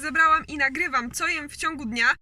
zebrałam i nagrywam, co jem w ciągu dnia.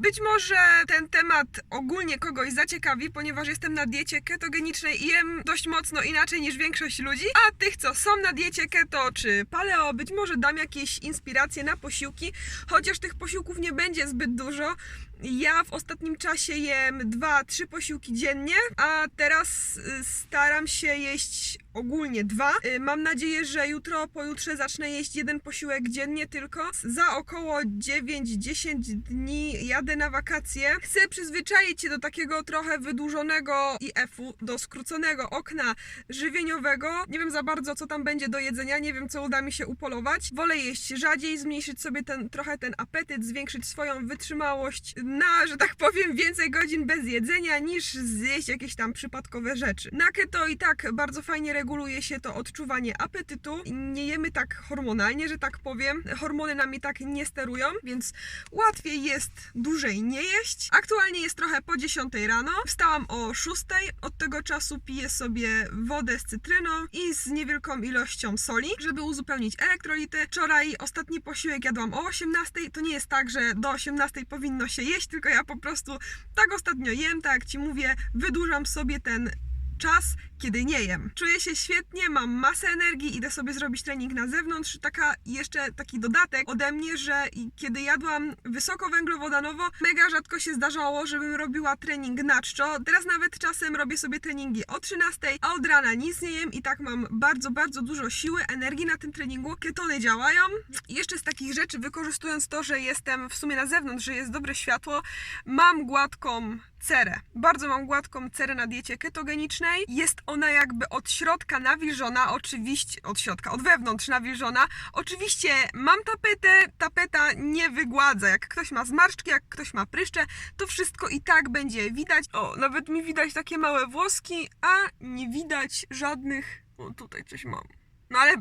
Być może ten temat ogólnie kogoś zaciekawi, ponieważ jestem na diecie ketogenicznej i jem dość mocno inaczej niż większość ludzi. A tych, co są na diecie keto czy paleo, być może dam jakieś inspiracje na posiłki, chociaż tych posiłków nie będzie zbyt dużo. Ja w ostatnim czasie jem 2-3 posiłki dziennie, a teraz y, staram się jeść ogólnie dwa. Y, Mam nadzieję, że jutro, pojutrze zacznę jeść jeden posiłek dziennie tylko. Za około 9-10 dni jadę na wakacje. Chcę przyzwyczaić się do takiego trochę wydłużonego IF-u, do skróconego okna żywieniowego. Nie wiem za bardzo, co tam będzie do jedzenia, nie wiem, co uda mi się upolować. Wolę jeść rzadziej, zmniejszyć sobie ten, trochę ten apetyt, zwiększyć swoją wytrzymałość na, że tak powiem, więcej godzin bez jedzenia, niż zjeść jakieś tam przypadkowe rzeczy. Na keto i tak bardzo fajnie reguluje się to odczuwanie apetytu. Nie jemy tak hormonalnie, że tak powiem. Hormony nami tak nie sterują, więc łatwiej jest dłużej nie jeść. Aktualnie jest trochę po 10 rano. Wstałam o 6. Od tego czasu piję sobie wodę z cytryną i z niewielką ilością soli, żeby uzupełnić elektrolity. Wczoraj ostatni posiłek jadłam o 18. To nie jest tak, że do 18 powinno się jeść, tylko ja po prostu tak ostatnio jem, tak jak Ci mówię, wydłużam sobie ten czas, kiedy nie jem. Czuję się świetnie, mam masę energii, idę sobie zrobić trening na zewnątrz. Taka jeszcze taki dodatek ode mnie, że kiedy jadłam wysokowęglowodanowo, mega rzadko się zdarzało, żebym robiła trening na czczo. Teraz nawet czasem robię sobie treningi o 13, a od rana nic nie jem i tak mam bardzo, bardzo dużo siły, energii na tym treningu. Ketony działają. Jeszcze z takich rzeczy, wykorzystując to, że jestem w sumie na zewnątrz, że jest dobre światło, mam gładką cerę. Bardzo mam gładką cerę na diecie ketogenicznej. Jest ona jakby od środka nawilżona, oczywiście od środka, od wewnątrz nawilżona. Oczywiście mam tapetę, tapeta nie wygładza. Jak ktoś ma zmarszczki, jak ktoś ma pryszcze, to wszystko i tak będzie widać. O, nawet mi widać takie małe włoski, a nie widać żadnych... O, tutaj coś mam. No ale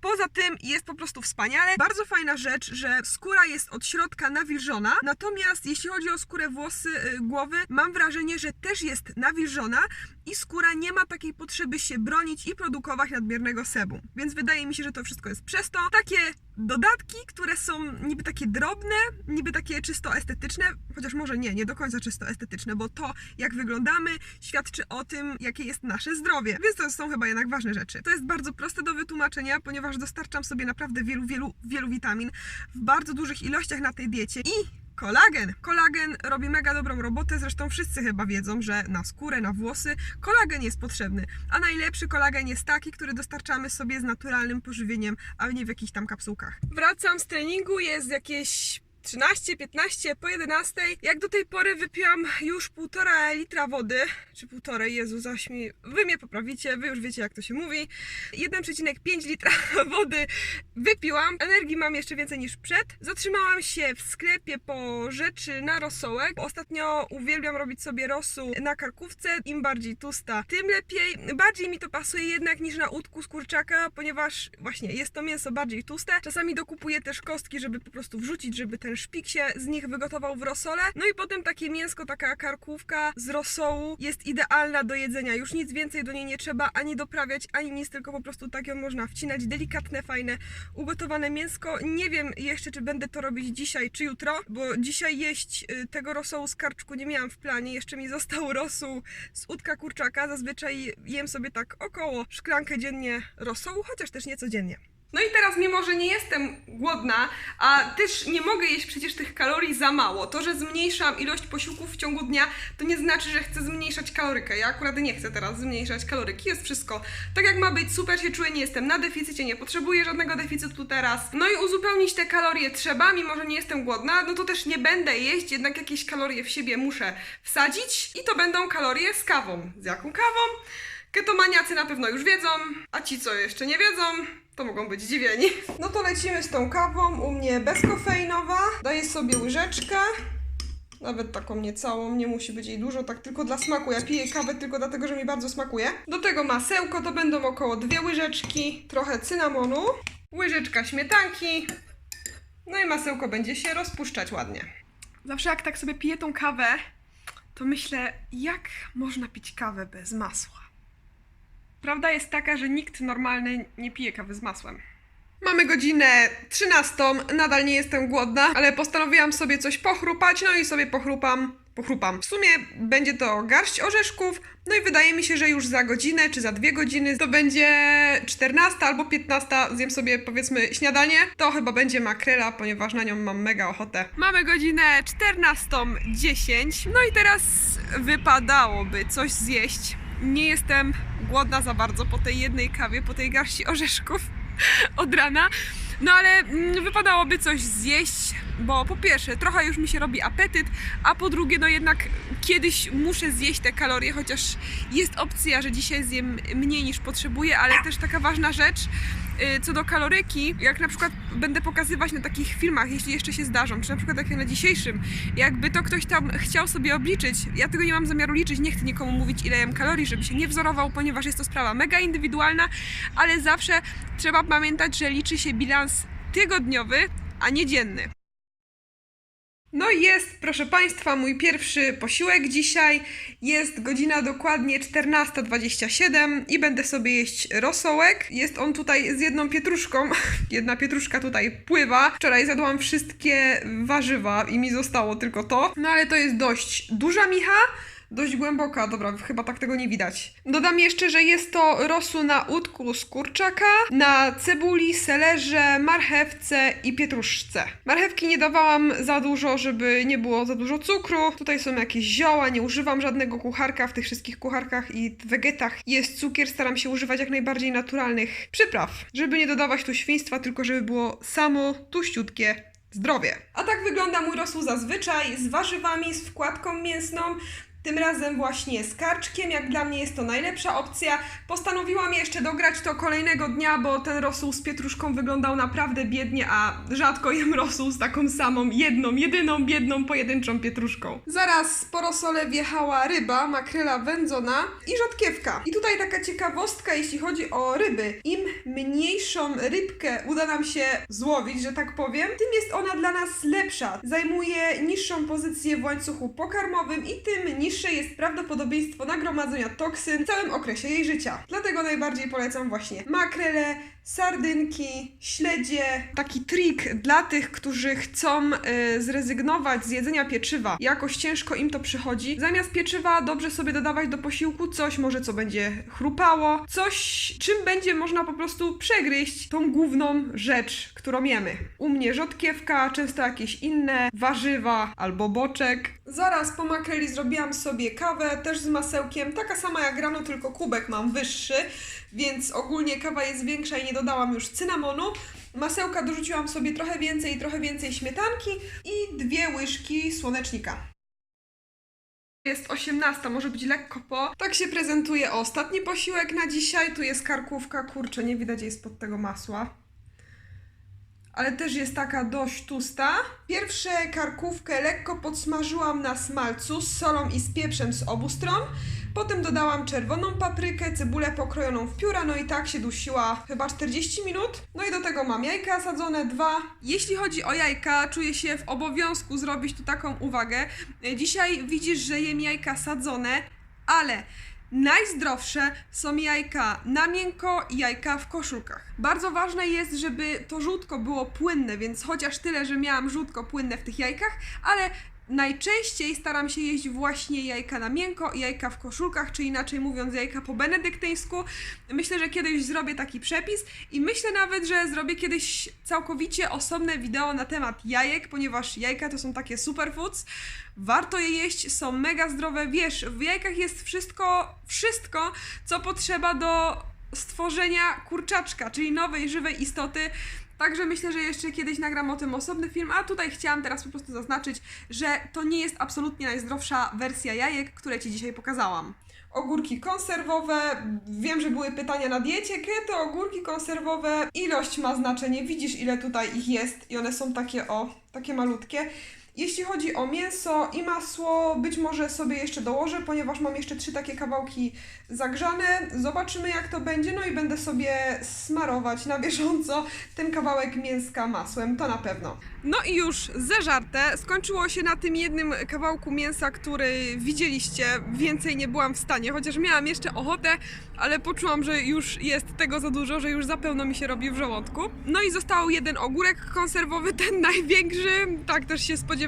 Poza tym jest po prostu wspaniale. Bardzo fajna rzecz, że skóra jest od środka nawilżona. Natomiast jeśli chodzi o skórę włosy y, głowy, mam wrażenie, że też jest nawilżona i skóra nie ma takiej potrzeby się bronić i produkować nadmiernego sebum. Więc wydaje mi się, że to wszystko jest przez to. Takie dodatki, które są niby takie drobne, niby takie czysto estetyczne, chociaż może nie, nie do końca czysto estetyczne, bo to jak wyglądamy świadczy o tym, jakie jest nasze zdrowie. Więc to są chyba jednak ważne rzeczy. To jest bardzo proste do wytłumaczenia, ponieważ dostarczam sobie naprawdę wielu, wielu, wielu witamin w bardzo dużych ilościach na tej diecie i Kolagen. Kolagen robi mega dobrą robotę, zresztą wszyscy chyba wiedzą, że na skórę, na włosy kolagen jest potrzebny. A najlepszy kolagen jest taki, który dostarczamy sobie z naturalnym pożywieniem, a nie w jakichś tam kapsułkach. Wracam z treningu, jest jakieś 13, 15, po 11. Jak do tej pory wypiłam już półtora litra wody, czy półtorej, Jezu, zaś mi, wy mnie poprawicie, wy już wiecie jak to się mówi. 1,5 litra wody wypiłam, energii mam jeszcze więcej niż przed. Zatrzymałam się w sklepie po rzeczy na rosołek. Ostatnio uwielbiam robić sobie rosół na karkówce, im bardziej tusta, tym lepiej. Bardziej mi to pasuje jednak niż na udku z kurczaka, ponieważ właśnie jest to mięso bardziej tłuste. Czasami dokupuję też kostki, żeby po prostu wrzucić, żeby ten szpik się z nich wygotował w rosole. No i potem takie mięsko, taka karkówka z rosołu jest idealna do jedzenia. Już nic więcej do niej nie trzeba ani doprawiać, ani nic, tylko po prostu tak ją można wcinać. Delikatne, fajne, ugotowane mięsko. Nie wiem jeszcze, czy będę to robić dzisiaj, czy jutro, bo dzisiaj jeść y, tego rosołu z karczku nie miałam w planie. Jeszcze mi został rosół z udka kurczaka. Zazwyczaj jem sobie tak około szklankę dziennie rosołu, chociaż też nie codziennie. No i teraz, mimo że nie jestem głodna, a też nie mogę jeść przecież tych kalorii za mało, to, że zmniejszam ilość posiłków w ciągu dnia, to nie znaczy, że chcę zmniejszać kalorykę. Ja akurat nie chcę teraz zmniejszać kaloryki, jest wszystko tak jak ma być, super się czuję, nie jestem na deficycie, nie potrzebuję żadnego deficytu teraz. No i uzupełnić te kalorie trzeba, mimo że nie jestem głodna, no to też nie będę jeść, jednak jakieś kalorie w siebie muszę wsadzić i to będą kalorie z kawą. Z jaką kawą? Ketomaniacy na pewno już wiedzą, a ci, co jeszcze nie wiedzą, to mogą być zdziwieni. No to lecimy z tą kawą, u mnie bezkofeinowa. Daję sobie łyżeczkę. Nawet taką niecałą, nie musi być jej dużo, tak tylko dla smaku. Ja piję kawę tylko dlatego, że mi bardzo smakuje. Do tego masełko to będą około dwie łyżeczki, trochę cynamonu, łyżeczka śmietanki. No i masełko będzie się rozpuszczać ładnie. Zawsze jak tak sobie piję tą kawę, to myślę, jak można pić kawę bez masła. Prawda jest taka, że nikt normalny nie pije kawy z masłem. Mamy godzinę 13, nadal nie jestem głodna, ale postanowiłam sobie coś pochrupać, no i sobie pochrupam, pochrupam. W sumie będzie to garść orzeszków, no i wydaje mi się, że już za godzinę czy za dwie godziny to będzie 14 albo 15, zjem sobie powiedzmy śniadanie. To chyba będzie makrela, ponieważ na nią mam mega ochotę. Mamy godzinę 14.10, no i teraz wypadałoby coś zjeść. Nie jestem głodna za bardzo po tej jednej kawie, po tej garści orzeszków od rana. No ale mm, wypadałoby coś zjeść, bo po pierwsze trochę już mi się robi apetyt, a po drugie no jednak kiedyś muszę zjeść te kalorie, chociaż jest opcja, że dzisiaj zjem mniej niż potrzebuję, ale też taka ważna rzecz y, co do kaloryki, jak na przykład będę pokazywać na takich filmach, jeśli jeszcze się zdarzą, czy na przykład jak na dzisiejszym, jakby to ktoś tam chciał sobie obliczyć, ja tego nie mam zamiaru liczyć, nie chcę nikomu mówić ile jem kalorii, żeby się nie wzorował, ponieważ jest to sprawa mega indywidualna, ale zawsze trzeba pamiętać, że liczy się bilans tygodniowy, a nie dzienny. No i jest, proszę Państwa, mój pierwszy posiłek dzisiaj. Jest godzina dokładnie 14.27 i będę sobie jeść rosołek. Jest on tutaj z jedną pietruszką. Jedna pietruszka tutaj pływa. Wczoraj zjadłam wszystkie warzywa i mi zostało tylko to. No ale to jest dość duża micha. Dość głęboka, dobra, chyba tak tego nie widać. Dodam jeszcze, że jest to rosół na udku z kurczaka, na cebuli, selerze, marchewce i pietruszce. Marchewki nie dawałam za dużo, żeby nie było za dużo cukru. Tutaj są jakieś zioła, nie używam żadnego kucharka. W tych wszystkich kucharkach i wegetach jest cukier. Staram się używać jak najbardziej naturalnych przypraw, żeby nie dodawać tu świństwa, tylko żeby było samo tuściutkie zdrowie. A tak wygląda mój rosół zazwyczaj, z warzywami, z wkładką mięsną. Tym razem właśnie z karczkiem, jak dla mnie jest to najlepsza opcja. Postanowiłam jeszcze dograć to kolejnego dnia, bo ten rosół z pietruszką wyglądał naprawdę biednie, a rzadko jem rosół z taką samą, jedną, jedyną, biedną, pojedynczą pietruszką. Zaraz po rosole wjechała ryba, makrela wędzona i rzodkiewka. I tutaj taka ciekawostka, jeśli chodzi o ryby. Im mniejszą rybkę uda nam się złowić, że tak powiem, tym jest ona dla nas lepsza. Zajmuje niższą pozycję w łańcuchu pokarmowym i tym niższe jest prawdopodobieństwo nagromadzenia toksyn w całym okresie jej życia. Dlatego najbardziej polecam właśnie makrele, sardynki, śledzie. Taki trik dla tych, którzy chcą y, zrezygnować z jedzenia pieczywa. Jakoś ciężko im to przychodzi. Zamiast pieczywa dobrze sobie dodawać do posiłku coś może co będzie chrupało, coś czym będzie można po prostu przegryźć tą główną rzecz, którą jemy. U mnie rzodkiewka, często jakieś inne warzywa albo boczek. Zaraz po makreli zrobiłam sobie kawę, też z masełkiem, taka sama jak rano, tylko kubek mam wyższy, więc ogólnie kawa jest większa i nie dodałam już cynamonu. Masełka dorzuciłam sobie trochę więcej i trochę więcej śmietanki i dwie łyżki słonecznika. Jest 18, może być lekko po. Tak się prezentuje ostatni posiłek na dzisiaj. Tu jest karkówka, kurczę, nie widać jej spod tego masła ale też jest taka dość tłusta. Pierwsze karkówkę lekko podsmażyłam na smalcu z solą i z pieprzem z obu stron. Potem dodałam czerwoną paprykę, cebulę pokrojoną w pióra, no i tak się dusiła chyba 40 minut. No i do tego mam jajka sadzone, dwa. Jeśli chodzi o jajka, czuję się w obowiązku zrobić tu taką uwagę. Dzisiaj widzisz, że jem jajka sadzone, ale Najzdrowsze są jajka na miękko i jajka w koszulkach. Bardzo ważne jest, żeby to żółtko było płynne, więc chociaż tyle, że miałam żółtko płynne w tych jajkach, ale najczęściej staram się jeść właśnie jajka na miękko i jajka w koszulkach, czy inaczej mówiąc jajka po benedyktyńsku. Myślę, że kiedyś zrobię taki przepis i myślę nawet, że zrobię kiedyś całkowicie osobne wideo na temat jajek, ponieważ jajka to są takie superfoods. Warto je jeść, są mega zdrowe. Wiesz, w jajkach jest wszystko, wszystko, co potrzeba do stworzenia kurczaczka, czyli nowej, żywej istoty. Także myślę, że jeszcze kiedyś nagram o tym osobny film, a tutaj chciałam teraz po prostu zaznaczyć, że to nie jest absolutnie najzdrowsza wersja jajek, które Ci dzisiaj pokazałam. Ogórki konserwowe, wiem, że były pytania na diecie keto, ogórki konserwowe, ilość ma znaczenie, widzisz ile tutaj ich jest i one są takie o, takie malutkie. Jeśli chodzi o mięso i masło, być może sobie jeszcze dołożę, ponieważ mam jeszcze trzy takie kawałki zagrzane. Zobaczymy jak to będzie, no i będę sobie smarować na bieżąco ten kawałek mięska masłem, to na pewno. No i już zeżarte. Skończyło się na tym jednym kawałku mięsa, który widzieliście. Więcej nie byłam w stanie, chociaż miałam jeszcze ochotę, ale poczułam, że już jest tego za dużo, że już za pełno mi się robi w żołądku. No i został jeden ogórek konserwowy, ten największy. Tak też się spodziewałam.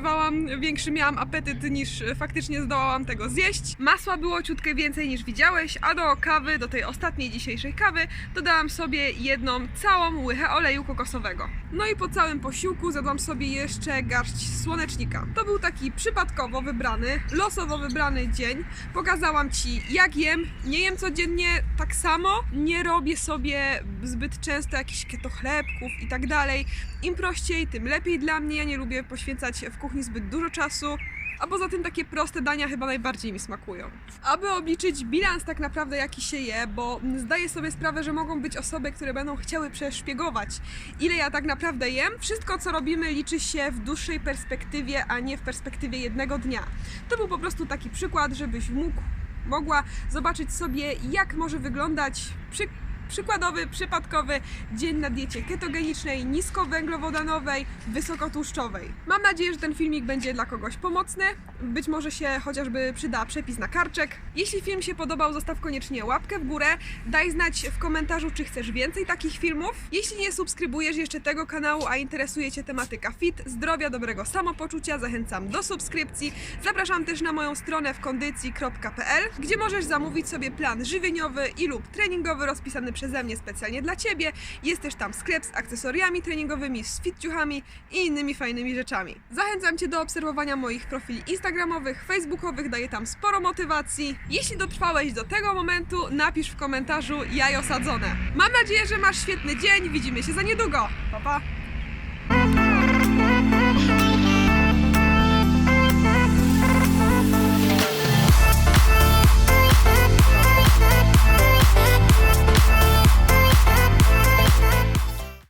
Większy miałam apetyt niż faktycznie zdołałam tego zjeść. Masła było ciutkę więcej niż widziałeś, a do kawy, do tej ostatniej dzisiejszej kawy, dodałam sobie jedną całą łychę oleju kokosowego. No i po całym posiłku zjadłam sobie jeszcze garść słonecznika. To był taki przypadkowo wybrany, losowo wybrany dzień. Pokazałam Ci jak jem. Nie jem codziennie tak samo. Nie robię sobie zbyt często jakichś ketochlebków i tak dalej. Im prościej, tym lepiej dla mnie. Ja nie lubię poświęcać w kuchni zbyt dużo czasu. A poza tym takie proste dania chyba najbardziej mi smakują. Aby obliczyć bilans tak naprawdę jaki się je, bo zdaję sobie sprawę, że mogą być osoby, które będą chciały przeszpiegować ile ja tak naprawdę jem. Wszystko co robimy liczy się w dłuższej perspektywie, a nie w perspektywie jednego dnia. To był po prostu taki przykład, żebyś mógł, mogła zobaczyć sobie jak może wyglądać przy przykładowy, przypadkowy dzień na diecie ketogenicznej, niskowęglowodanowej, wysokotłuszczowej. Mam nadzieję, że ten filmik będzie dla kogoś pomocny. Być może się chociażby przyda przepis na karczek. Jeśli film się podobał, zostaw koniecznie łapkę w górę. Daj znać w komentarzu, czy chcesz więcej takich filmów. Jeśli nie subskrybujesz jeszcze tego kanału, a interesuje Cię tematyka fit, zdrowia, dobrego samopoczucia, zachęcam do subskrypcji. Zapraszam też na moją stronę w kondycji.pl, gdzie możesz zamówić sobie plan żywieniowy i lub treningowy rozpisany przeze mnie specjalnie dla Ciebie. Jest też tam sklep z akcesoriami treningowymi, z fitciuchami i innymi fajnymi rzeczami. Zachęcam Cię do obserwowania moich profili instagramowych, facebookowych, daję tam sporo motywacji. Jeśli dotrwałeś do tego momentu, napisz w komentarzu jaj osadzone. Mam nadzieję, że masz świetny dzień, widzimy się za niedługo. Pa, pa!